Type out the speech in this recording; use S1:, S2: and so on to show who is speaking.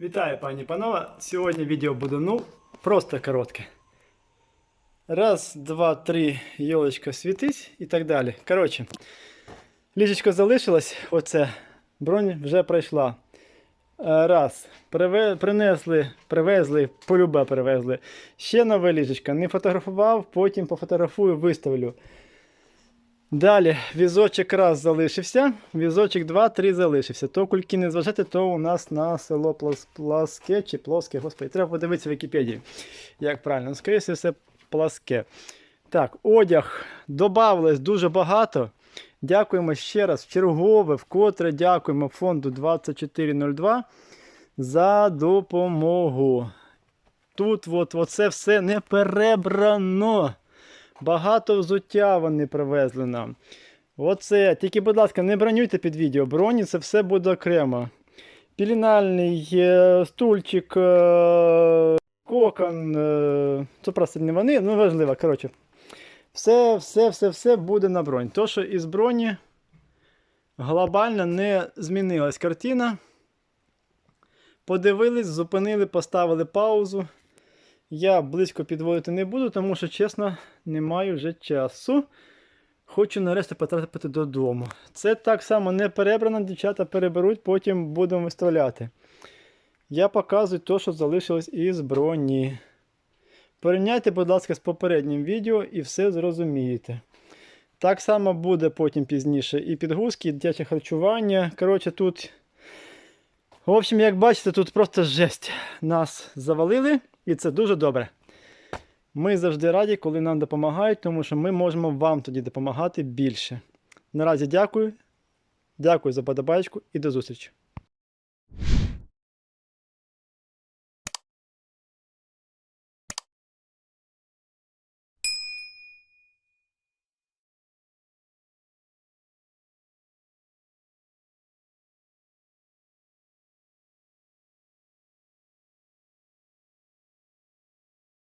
S1: Вітаю, пані панове. Сьогодні відео буде ну, просто коротке. Раз, два, три, йолочка світить і так далі. Коротше, ліжечко залишилось, оце, бронь вже пройшла. Е, Раз. Приве- принесли, привезли, полюбе привезли. Ще нове ліжечко. Не фотографував, потім пофотографую, виставлю. Далі візочок раз залишився, візочок 2-3 залишився. То кульки не зважати, то у нас на село Плас- Пласке чи Плоске, господи, треба подивитися в Вікіпедії, як правильно. Ну, Скоріше все, Пласке. Так, одяг додавалось дуже багато. Дякуємо ще раз, чергове, вкотре дякуємо фонду 2402 за допомогу. Тут от, оце все не перебрано. Багато взуття вони привезли нам. Оце. Тільки, будь ласка, не бронюйте під відео. Броні це все буде окремо. Пілінальний е, стульчик, е, кокон. е, Це просто не вони, ну важливо. Коротше. Все, все, все, все буде на бронь. То, що із броні глобально не змінилась картина. Подивились, зупинили, поставили паузу. Я близько підводити не буду, тому що, чесно, не маю вже часу. Хочу нарешті потрапити додому. Це так само не перебрано, дівчата переберуть, потім будемо виставляти. Я показую те, що залишилось із броні. Порівняйте, будь ласка, з попереднім відео і все зрозумієте. Так само буде потім пізніше і підгузки, і дитяче харчування. Коротше, тут. В общем, як бачите, тут просто жесть. Нас завалили, і це дуже добре. Ми завжди раді, коли нам допомагають, тому що ми можемо вам тоді допомагати більше. Наразі дякую. Дякую за подобачку і до зустрічі.